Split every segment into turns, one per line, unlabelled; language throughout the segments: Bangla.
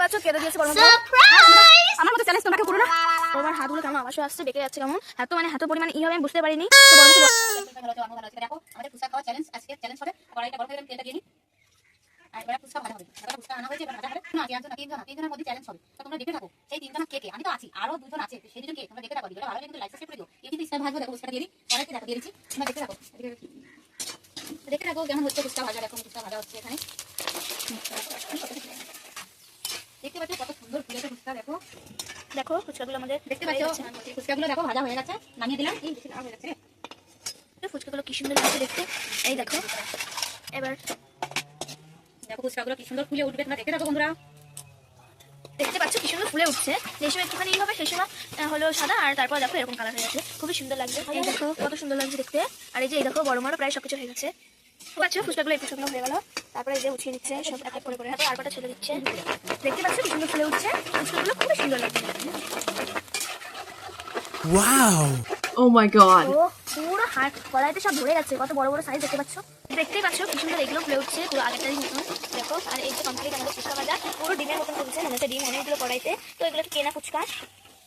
বাচ্চা কেটে দিয়েছে আমার মতো চ্যালেঞ্জ তোমাকে করো না তোমার হাতগুলো কেমন আবাসও আসছে বেঁকে যাচ্ছে কেমন এত মানে এত পরিমাণ ই হবে আমি বুঝতে পারিনি তো বড় মতো
ভালো আছে, আমার ভালো আছে। দেখো, আমাদের ফুচকা খাওয়া challenge, আজকে challenge হবে। কড়াইটা গরম তেলটা দিয়ে নিই। আর এবারে ফুচকা ভাজা হবে। এবারে ফুচকা আনা হয়েছে, এবার ভাজা হবে। না, তিনজন তিনজন তিনজনের মধ্যে challenge হবে। তো তোমরা দেখে থাকো, সেই তিনজন কে কে? আমি তো আছি, আরও দুজন আছে, সেই দুজন কে? তোমরা দেখে থাকো, ভিডিওটা ভালো লাগলে কিন্তু like, subscribe করে দিও। এই কিন্তু ইস্তার ভাজবো, দেখো, ফুচকাটা দিয়ে দিই। কড়াইতে দেখো, দিয়ে দিচ্ছি। তোমরা দেখে থাকো। দেখে থাকো কেমন হচ্ছে ফুচকা ভাজা, দেখো ফুচকা ভাজা হচ্ছে এখানে। দেখতে পাচ্ছ কত সুন্দর ফুলেছে ফুচকা দেখো
দেখো ফুচকাগুলো আমাদের
দেখতে ফুচকাগুলো দেখো, ভাজা হয়ে গেছে, নামিয়ে দিলাম। হয়ে গেছে।
ফুচকাগুলো কি সুন্দর লাগছে দেখতে। এই দেখো, এবার
দেখো ফুচকাগুলো কি সুন্দর ফুলে উঠবে, তোমরা দেখে থাকো বন্ধুরা।
দেখতে পাচ্ছ কি সুন্দর ফুলে উঠছে। যে সময় একটুখানি হবে, সেই সময় হলো সাদা, আর তারপর দেখো এরকম কালার হয়ে গেছে। খুবই সুন্দর লাগছে। এই দেখো, কত সুন্দর লাগছে দেখতে। আর এই যে, এই দেখো, বড় বড় প্রায় সবকিছু হয়ে গেছে। পাচ্ছ ফুচকাগুলো একটু শুকনো হয়ে গেল। তারপরে যে উঠিয়ে নিচ্ছে, সব এক করে করে। হাতে আর কটা ছেড়ে দিচ্ছে। দেখতে পাচ্ছ কি সুন্দর ফুলে উঠছে। ফুচকাগুলো খুবই সুন্দর লাগছে
Wow!
Oh my god.
ও পুরো হাট কড়াইতে সব ভরে গেছে কত বড় বড় সাইজ দেখতে পাচ্ছ? দেখতেই পাচ্ছ কি সুন্দর এগুলো ফুলে উঠছে পুরো আগেরটারই মতন দেখো। আর এই যে কমপ্লিট আমাদের ফুচকা ভাজা পুরো ডিমের মতন ফুলছে মনে ডিম অনেকগুলো কড়াইতে। তো এগুলো কেনা ফুচকা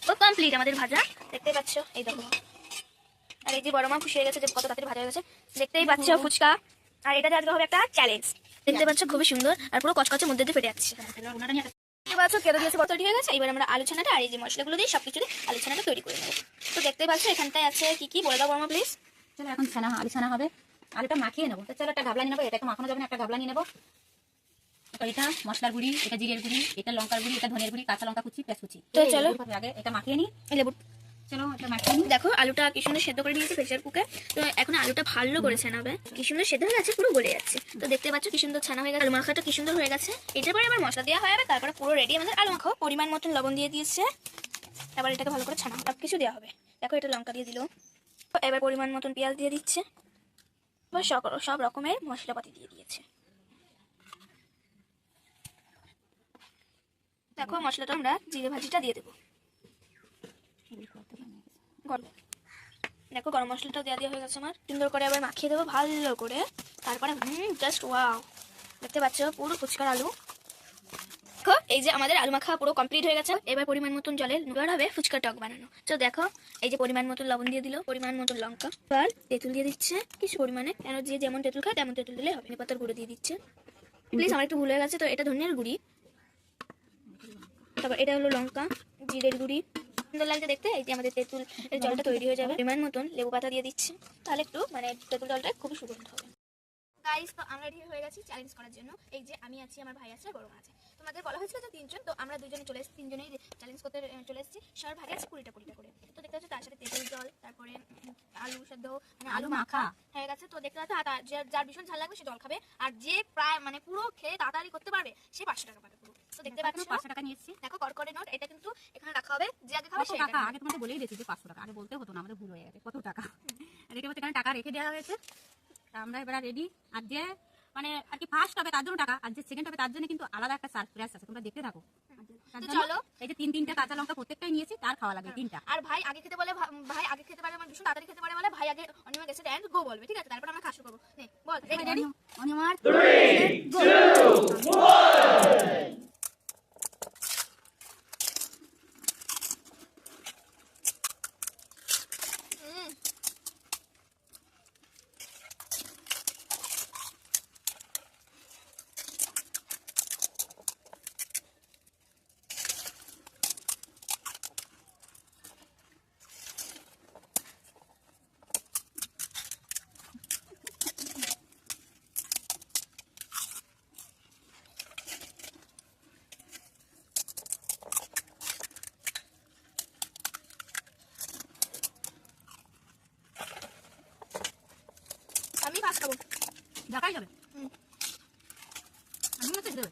তো কমপ্লিট আমাদের ভাজা দেখতেই পাচ্ছ এই দেখো। আর এই যে বড় মা খুশি হয়ে গেছে যে কত তাড়াতাড়ি ভাজা হয়ে গেছে দেখতেই পাচ্ছ ফুচকা। আর এটা আজকে হবে একটা চ্যালেঞ্জ দেখতে পাচ্ছ খুবই সুন্দর আর পুরো কচকচের মধ্যে দিয়ে ফেটে যাচ্ছে। দেখতে পাচ্ছ কেটে দিয়েছে কত হয়ে গেছে। এবার আমরা আলোচনাটা আর এই যে মশলাগুলো দিয়ে সব কিছু দিয়ে আলু তৈরি করে নেব। তো দেখতেই পাচ্ছ এখানটায় আছে কি কি? বলে দাও বর্মা প্লিজ
চলো এখন ছানা আলু ছানা হবে। আলুটা মাখিয়ে নেব। তো চলো একটা গাবলা নিয়ে নেব। এটা তো মাখানো যাবে না একটা গাবলা নিয়ে নেব। এটা মশলার গুঁড়ি এটা জিরের গুঁড়ি এটা লঙ্কার গুঁড়ি এটা ধনের গুঁড়ি কাঁচা লঙ্কা কুচি পেঁয়াজ কুচি।
তো চলো।
আগে এটা মাখিয়ে নিই
লেবু
চলো
দেখো, আলুটা কি সুন্দর সেদ্ধ করে দিয়েছি প্রেসার কুকে তো এখন আলুটা ভালো করে ছানাবে। কি সুন্দর সেদ্ধ হয়ে গেছে, পুরো গলে যাচ্ছে। তো দেখতে পাচ্ছ কি সুন্দর ছানা হয়ে গেছে। আলু মাখাটা কি সুন্দর হয়ে গেছে। এটার পরে আবার মশলা দেওয়া যাবে, তারপরে পুরো রেডি আমাদের আলু মাখাও পরিমাণ মতন লবণ দিয়ে দিয়েছে। এবার এটাকে ভালো করে ছানা সব কিছু দেওয়া হবে। দেখো, এটা লঙ্কা দিয়ে দিল। এবার পরিমাণ মতন পেঁয়াজ দিয়ে দিচ্ছে। এবার সব সব রকমের মশলাপাতি দিয়ে দিয়েছে। দেখো, মশলাটা আমরা জিরে ভাজিটা দিয়ে দেবো। দেখো গরম মশলাটা দেওয়া দেওয়া হয়ে গেছে আমার। সুন্দর করে আবার মাখিয়ে দেবো ভালো করে। তারপরে, হুম জাস্ট ওয়াও দেখতে পাচ্ছ, পুরো ফুচকার আলু। দেখো, এই যে আমাদের আলু মাখা পুরো কমপ্লিট হয়ে গেছে। এবার পরিমাণ মতন জলে এবার হবে ফুচকা টক বানানো। তো দেখো, এই যে পরিমাণ মতন লবণ দিয়ে দিল, পরিমাণ মতন লঙ্কা। এবার তেঁতুল দিয়ে দিচ্ছে, কিছু পরিমাণে। কেন যে যেমন তেঁতুল খায়, তেমন তেঁতুল দিলে হবে পাতার গুঁড়ো দিয়ে দিচ্ছে। প্লিজ আমার একটু ভুল হয়ে গেছে, তো এটা ধনিয়ার গুঁড়ি। তারপর এটা হলো লঙ্কা, জিরের গুঁড়ি। সুন্দর লাগছে দেখতে। এই যে আমাদের তেঁতুল এর জলটা তৈরি হয়ে যাবে। পরিমাণ মতন লেবু পাতা দিয়ে দিচ্ছে। তাহলে একটু মানে তেঁতুল জলটা খুবই সুগন্ধ হবে। গাইস তো আমরা রেডি হয়ে গেছি চ্যালেঞ্জ করার জন্য। এই যে আমি আছি আমার ভাই আছে আর বড় আছে। তোমাদের বলা হয়েছিল যে তিনজন তো আমরা দুজনে চলে এসেছি তিনজনেই চ্যালেঞ্জ করতে চলে এসেছি। সবার ভাগে আছে কুড়িটা কুড়িটা করে। তো দেখতে পাচ্ছ তার সাথে তেঁতুল জল তারপরে আলু সেদ্ধ মানে আলু মাখা। হয়ে গেছে। তো দেখতে পাচ্ছ যার ভীষণ ঝাল লাগবে সে জল খাবে। আর যে প্রায় মানে পুরো খেয়ে তাড়াতাড়ি করতে পারবে সে পাঁচশো টাকা পাবে পুরো। তো দেখতে পাচ্ছ?
পাঁচশো টাকা নিয়ে
দেখো করকরে নোট এটা কিন্তু এখানে রাখা হবে। যে আগে খাবে
পাঁচশো টাকা
টাকা?
আগে তোমাদের বলেই দিয়েছি যে পাঁচশো টাকা। আগে বলতে হতো না আমাদের ভুল হয়ে গেছে। কত টাকা? দেখে পাচ্ছি এখানে টাকা রেখে দেওয়া হয়েছে। আমরা এবার রেডি আর যে মানে আর কি ফার্স্ট হবে তার জন্য টাকা আর যে সেকেন্ড হবে তার জন্য কিন্তু আলাদা একটা সারপ্রাইজ আছে। তোমরা দেখতে থাকো। তার
তো
জন্য
চলো।
এই যে তিন তিনটা কাঁচা লঙ্কা প্রত্যেকটাই নিয়েছি তার খাওয়া লাগবে তিনটা।
আর ভাই আগে খেতে বলে ভাই আগে খেতে পারে মানে ভীষণ তাড়াতাড়ি খেতে পারে বলে ভাই আগে অনিমা গেছে এন্ড গো বলবে ঠিক আছে? তারপর আমরা খাসু করব। বল রেডি
অনিমার
আমি ফার্স্ট খাব
দেখাই যাবে
হুম।
আমি মনে হচ্ছে দেবে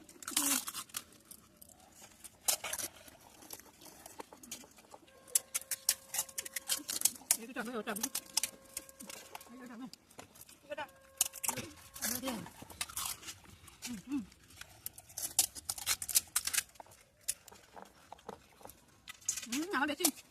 এটা হবে ওটা হবে এটা হবে
এটা
হুম আমার বেশি
আমি ফার্স্ট খাব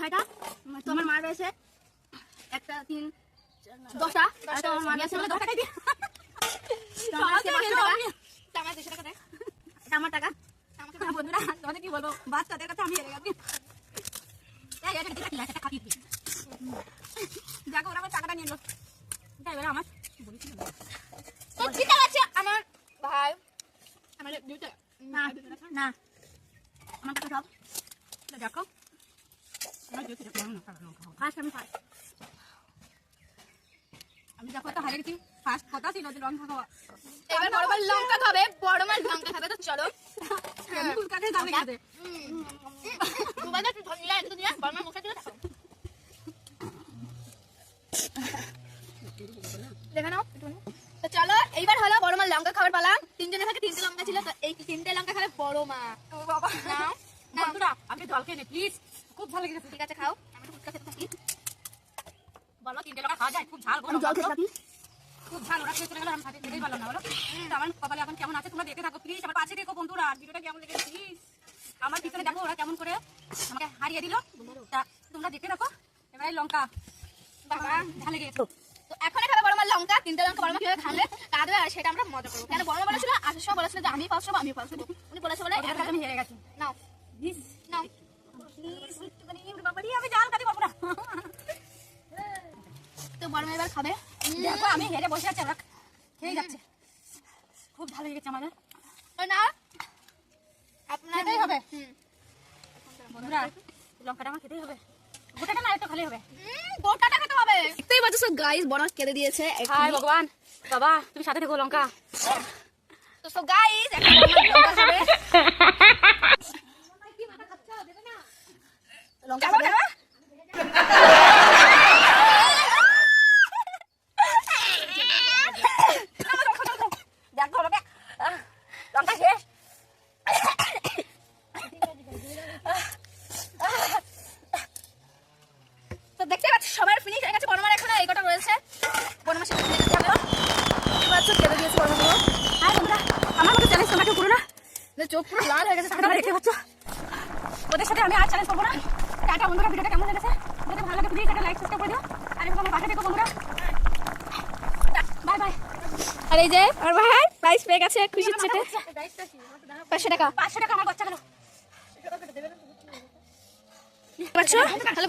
ছয়টা তোমার মার রয়েছে। একটা তিন দশটা। রয়েছে দশ টাকা।
তা আমার টাকা। দেয়
আমার টাকা। বন্ধুরা তোমাদের কি বলব? বাচ্চাদের কাছে আমি হেরে গেছি। দেখো ওরা আমার টাকাটা নিয়ে এলো আমার
তো আছে আমার ভাই আমার
না। না। আমার টাকা সব। দেখো। ফার্স্ট আমি ফার্স্ট আমি দেখো তো হারিয়ে গেছি ফার্স্ট কথা ছিল যে লঙ্কা খাওয়া
এবার বড় মার লঙ্কা খাবে বড় মার লঙ্কা খাবে তো চলো।
আমি দামে খেতে
মোবাইলটা একটু ধরিয়ে একটু দিয়ে বড় মার মুখে দিয়ে দেখো দেখে নাও তো চলো এইবার হলো বড় মার লঙ্কা খাবার পালা। তিনজনের থেকে তিনটে লঙ্কা ছিল তো এই তিনটে লঙ্কা খাবে বড় মা।
বাবা।
নাও।
বন্ধুরা আমি জল খেয়ে প্লিজ খুব ভালো লেগেছে
ঠিক আছে খাও। আমি একটু ফুচকা খেতে থাকি
বলো তিনটে লঙ্কা খাওয়া যায়? খুব ঝাল বলো।
জল খেতে
খুব ঝাল ওরা খেয়ে চলে গেলো আমি খাতে খেতেই পারলাম না বলো। আমার কপালে এখন কেমন আছে? তোমরা দেখে থাকো প্লিজ আমার পাশে দেখো বন্ধুরা আর ভিডিওটা কেমন লেগেছে প্লিজ আমার ভিতরে দেখো ওরা কেমন করে আমাকে হারিয়ে দিল। তা তোমরা দেখে রাখো এবারে লঙ্কা। বাবা ঝালে গিয়েছে
তো এখন বড় মার লঙ্কা তিনটে লঙ্কা বড় মা কীভাবে খাবে কাঁদবে আর সেটা আমরা মজা করব। কেন বড় মা বলেছিল আসার সময় বলেছিল যে আমি হব আমি পাস উনি বলেছে বলে
ওদের আমি হেরে গেছি।
নাও। নাও
প্লিজ একটুখানি বাবারি আমি জাল কাটি পাবো না
তো বড় মা এবার খাবে
দেখো আমি হেরে বসে আছি ওরা খেয়ে যাচ্ছে। খুব ভালো লেগেছে আমাদের।
না
খেতেই হবে। বন্ধুরা লঙ্কাটা আমার খেতেই হবে। গোটাটা না একটু খালি হবে।
গোটাটা খেতে হবে। দেখতেই পাচ্ছ গাইস বড় কেটে দিয়েছে।
হাই ভগবান। বাবা তুমি সাথে দেখো লঙ্কা।
তো সো গাইস একটা লঙ্কা খাবে। লঙ্কা খাবে
দেখো লঙ্কা আহ, লঙ্কা শেষ
তো দেখতে পাচ্ছ সবার ফিনিশ হয়ে গেছে বড় মাছ এখনও এই কটা রয়েছে বড় মাছ খেতে দিতে হবে পাচ্ছ কেটে দিয়েছে বড় মাছগুলো
হাই আমার মতো চ্যালেঞ্জ তোমরা করো না।
চোখ পুরো লাল হয়ে গেছে
তোমরা দেখতে পাচ্ছ। ওদের সাথে আমি আর চ্যালেঞ্জ করব না। টাটা বন্ধুরা ভিডিওটা কেমন লেগেছে? যদি ভালো লাগে প্লিজ একটা লাইক সাবস্ক্রাইব করে দিও। আর এরকম আমার পাশে দেখো বন্ধুরা। বাই বাই
আর এই যে আমার ভাই প্রাইস পেয়ে গেছে খুশির চেটে পাঁচশো টাকা।
পাঁচশো টাকা আমার বাচ্চা গেল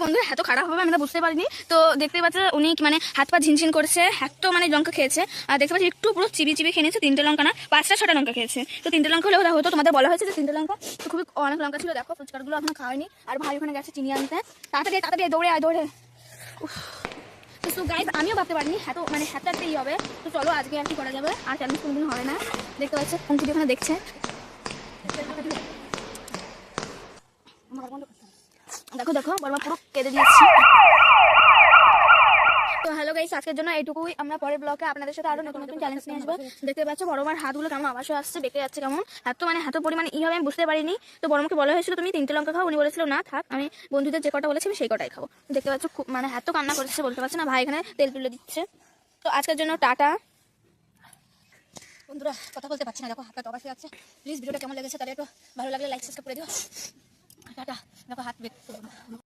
বন্ধুরা, এত খারাপ হবে, আমি তো বুঝতে পারিনি। তো দেখতে পাচ্ছ, উনি মানে হাত পা ঝিনঝিন করছে, এত মানে লঙ্কা খেয়েছে। আর দেখতে পাচ্ছি, একটু পুরো চিবি চিবি খেয়ে নিয়েছে, তিনটে লঙ্কা না, পাঁচটা ছটা লঙ্কা খেয়েছে। তো তিনটে লঙ্কা হলে হতো তোমাদের বলা হয়েছে যে তিনটে লঙ্কা, তো খুবই অনেক লঙ্কা ছিল, দেখো ফুচকারগুলো এখনও খাওয়ায়নি আর ভাই ওখানে গেছে চিনি আনতে। তাড়াতাড়ি তাড়াতাড়ি, দৌড়ে আয়, দৌড়ে। তো গাইজ আমিও ভাবতে পারিনি, এত মানে হাতে একটা ই হবে। তো চলো, আজকে আর কি করা যাবে? আর চ্যালেঞ্জ কোনোদিন হবে না। দেখতে পাচ্ছ অঙ্কিত ওখানে দেখছে। দেখো দেখো বড়মা পুরো কেঁদে দিয়েছি। তো হ্যালো গাইস আজকের জন্য এইটুকুই। আমরা পরের ব্লকে আপনাদের সাথে আরও নতুন নতুন চ্যালেঞ্জ নিয়ে আসব। দেখতে পাচ্ছ বড়মার হাতগুলো কেমন আবাসও আসছে, বেঁকে যাচ্ছে কেমন। এত মানে এত পরিমাণে ই হবে, আমি বুঝতে পারিনি। তো বড়মাকে বলা হয়েছিল, তুমি তিনটে লঙ্কা খাও। উনি বলেছিল, না, থাক, আমি বন্ধুদের যে কটা বলেছি আমি সেই কটাই খাব। দেখতে পাচ্ছ, খুব মানে এত কান্না করছে, বলতে পারছে না, ভাই এখানে তেল তুলে দিচ্ছে। তো আজকের জন্য টাটা।
বন্ধুরা, কথা বলতে পারছি না, দেখো, হাতটা অবাসে যাচ্ছে। প্লিজ ভিডিওটা কেমন লেগেছে, তাহলে একটু ভালো লাগলে লাইক সাবস্ক্রাইব করে দিও। টাটা দেখো হাত বের